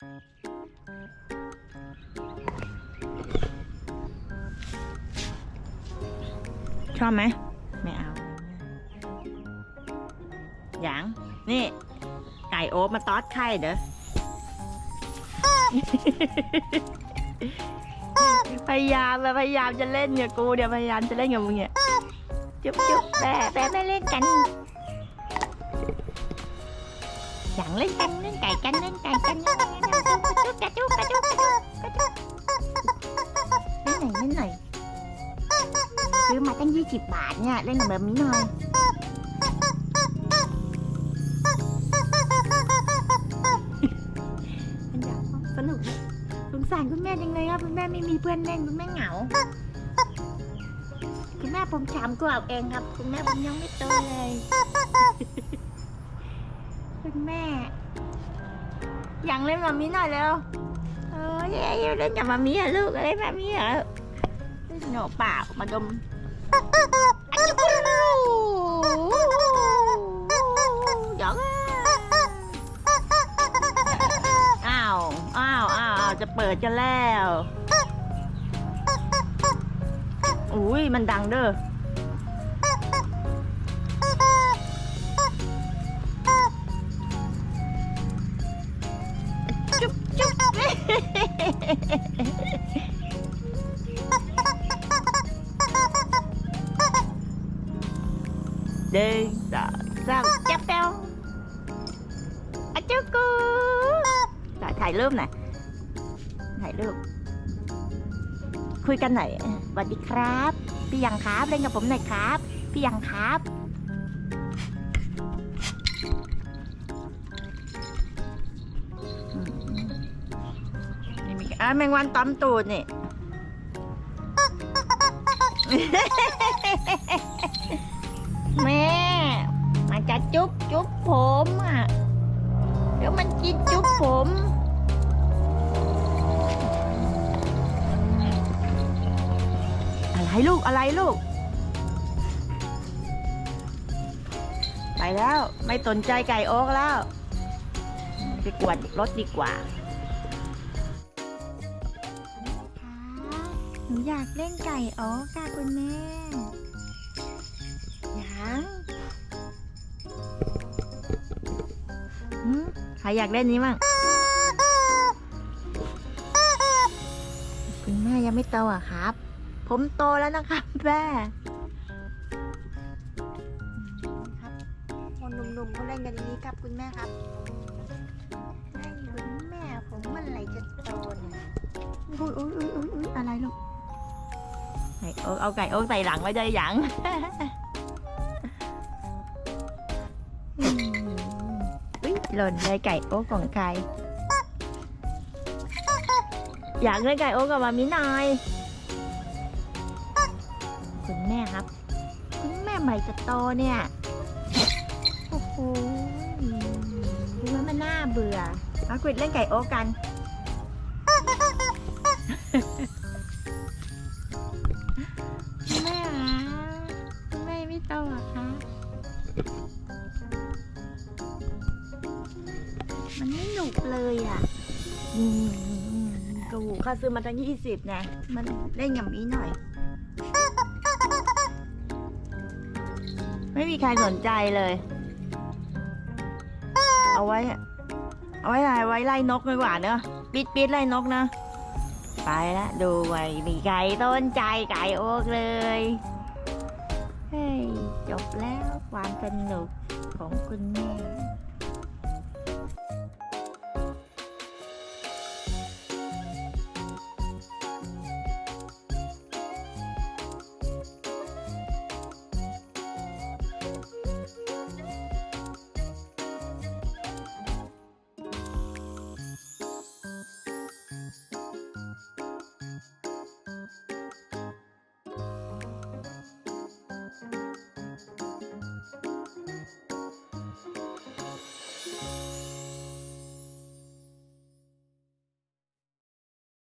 ชอบไหมไม่เอาหยางนี่ ไก่โอ๊บมาตอดไข่เด้อพยายามพยายามจะเล่นกับกูเดี๋ยวพยายามจะเล่นกับมึงเนี่ยจุ๊บจุ๊บแปะแปะไม่เล่นกันอยางเล่นกันเล่นไก่กันเล่นไก่กัน ซื้อมาตั้งยี่สิบบาทเนี่ย เล่นกับแบบนี้หน่อย มันอยากสนุกสงสารคุณแม่จังเลยครับคุณแม่ไม่มีเพื่อนเล่นคุณแม่เหงา คุณแม่ผมถามกวบเองครับ คุณแม่ผมยังไม่โตเลย คุณแม่ อยากเล่นแบบนี้หน่อยแล้วเออเย้เล่นกับมามีอลูกเล่นแบบนี้เหรอเล่นหนูเปล่ามาดม ยอกอ้าวอ้าว อ้าว อ้าว จะเปิดกันแล้ว อุ้ยมันดังเด้อจุ๊บจุ๊บ เดินสองสามจับเป้วอะจุ๊กูถ่ายถ่ายรูปหน่อยถ่ายรูป คุยกันหน่อยสวัสดีครับ พี่ยังครับเล่นกับผมหน่อยครับ พี่ยังครับอืมนี่มีอะแมงวันตอมตูดนี่แม่มัน จะจุ๊บจุ๊บผมอะเดี๋ยวมันกินจุ๊บผมอะไรลูกอะไรลูก ไปแล้วไม่สนใจไก่โอ๊กแล้วไปกวดรถดีกว่าหนูอยากเล่นไก่โอ๊กค่ะคุณแม่ ใครอยากเล่นนี้มั่งคุณแม่ยังไม่โตอะครับ ผมโตแล้วนะครับแม่ครับคนหนุ่มๆเขาเล่นกันอย่างนี้ครับคุณแม่ครับไอ้คุณแม่ผมเมื่อไหร่จะโตเนี่ยอุ้ยอุ้ยอุ้ยอุ้ยอุ้ยอะไรลูกไก่โอ๊กเอาไก่โอ๊กใส่หลังไว้ได้ยังอืมอุ้ย หล่นเลยไก่โอ๊กของใคร อยากเล่นไก่โอ๊กกับมามิหน่อยคุณแม่ครับ คุณแม่ใหม่จะโตเนี่ย โอ้โหดูแล้วมันน่าเบื่อมาคุยเล่นไก่โอ๊กกัน เลยอะกระหูข้าซื้อมาตั้งยี่สิบนะมันเล่นอย่างนี้หน่อย ไม่มีใครสนใจเลย เอาไว้ เอาไว้อะไรไว้ไล่นกดีกว่าเนอะปิดปิดไล่นกนะ ไปละดูไว้มีใครต้นใจไก่โอ๊กเลยเฮ้ยจบแล้วความสนุกของคุณแม่